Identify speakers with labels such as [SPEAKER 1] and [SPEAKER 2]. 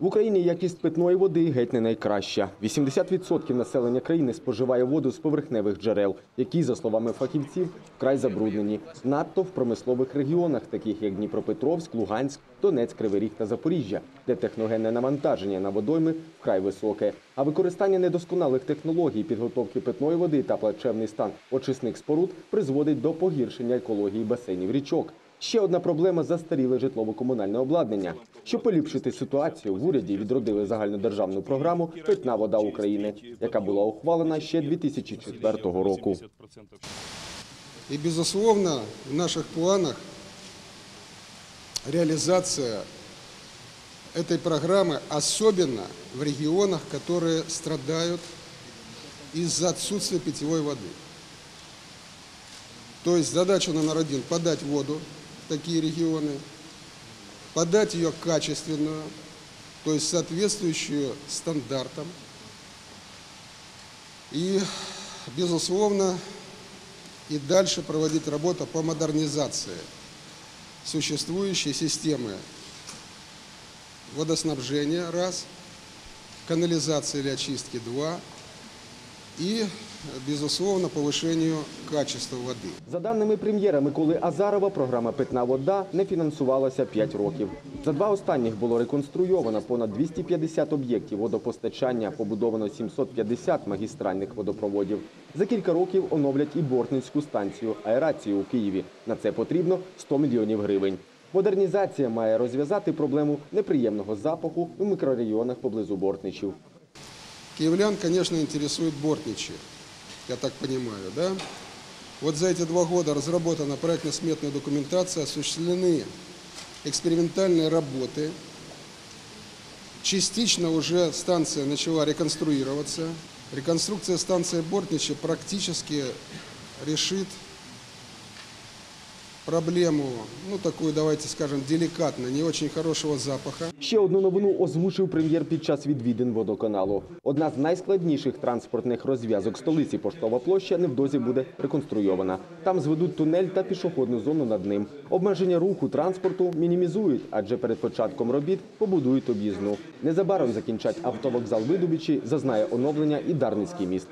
[SPEAKER 1] В Україні якість питної води геть не найкраща. 80% населення країни споживає воду з поверхневих джерел, які, за словами фахівців, вкрай забруднені. Надто в промислових регіонах, таких як Дніпропетровськ, Луганськ, Донець, Кривий Ріг та Запоріжжя, де техногенне навантаження на водойми вкрай високе. А використання недосконалих технологій підготовки питної води та плачевний стан очисних споруд призводить до погіршення екології басейнів річок. Ще одна проблема застаріле житлово-комунальне обладнання. Щоб поліпшити ситуацію, в уряді відродили загальнодержавну програму Питна вода України, яка була ухвалена ще 2004 року.
[SPEAKER 2] И, безусловно, в наших планах реализация этой программы, особенно в регионах, которые страдают из-за отсутствия питьевой воды. То есть задача номер один – подать воду в такие регионы, подать ее качественную, то есть соответствующую стандартам. И, безусловно, и дальше проводить работу по модернизации существующей системы водоснабжения, раз, канализации или очистки, два, и, безусловно, повышению качества воды.
[SPEAKER 1] За даними прем'єра Миколи Азарова, програма Питна вода не фінансувалася 5 років. За два останніх було реконструйовано понад 250 об'єктів водопостачання, побудовано 750 магістральних водопроводів. За кілька років оновлять і Бортницьку станцію аерації у Києві. На це потрібно 100 мільйонів гривень. Модернізація має розв'язати проблему неприємного запаху у мікрорайонах поблизу Бортничів.
[SPEAKER 2] Киевлян, конечно, интересует бортничье, я так понимаю, да? Вот за эти два года разработана проектно-сметная документация, осуществлены экспериментальные работы. Частично уже станция начала реконструироваться. Реконструкция станции Бортничье практически решит проблему, ну такую, давайте скажем, деликатно, не очень хорошего запаха.
[SPEAKER 1] Ще одну новину озвучив прем'єр під час відвідин водоканалу. Одна з найскладніших транспортних розв'язок столиці Поштова площа невдовзі буде реконструйована. Там зведуть тунель та пішохідну зону над ним. Обмеження руху транспорту мінімізують, адже перед початком робіт побудують об'їзну. Незабаром закінчать автовокзал Видубичі, зазнає оновлення і Дарницький міст.